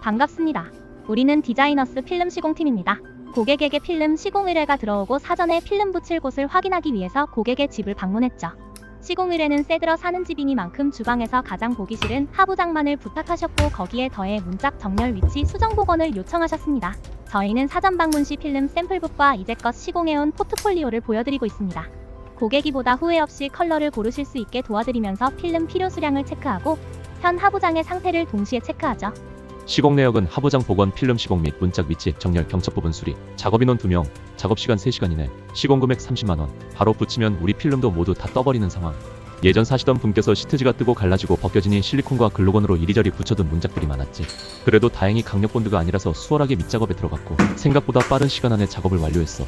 반갑습니다. 우리는 디자이너스 필름 시공팀입니다. 고객에게 필름 시공 의뢰가 들어오고 사전에 필름 붙일 곳을 확인하기 위해서 고객의 집을 방문했죠. 시공 의뢰는 새들어 사는 집이니만큼 주방에서 가장 보기 싫은 하부 장만을 부탁하셨고 거기에 더해 문짝 정렬 위치 수정 복원을 요청하셨습니다. 저희는 사전 방문 시 필름 샘플북과 이제껏 시공해온 포트폴리오를 보여드리고 있습니다. 고객이 보다 후회 없이 컬러를 고르실 수 있게 도와드리면서 필름 필요 수량을 체크하고 현 하부장의 상태를 동시에 체크하죠. 시공 내역은 하부장 복원 필름 시공 및 문짝 위치 정렬 경첩 부분 수리 작업 인원 2명 작업 시간 3시간 이내 시공 금액 30만원. 바로 붙이면 우리 필름도 모두 다 떠버리는 상황. 예전 사시던 분께서 시트지가 뜨고 갈라지고 벗겨지니 실리콘과 글루건으로 이리저리 붙여둔 문짝들이 많았지. 그래도 다행히 강력 본드가 아니라서 수월하게 밑작업에 들어갔고 생각보다 빠른 시간 안에 작업을 완료했어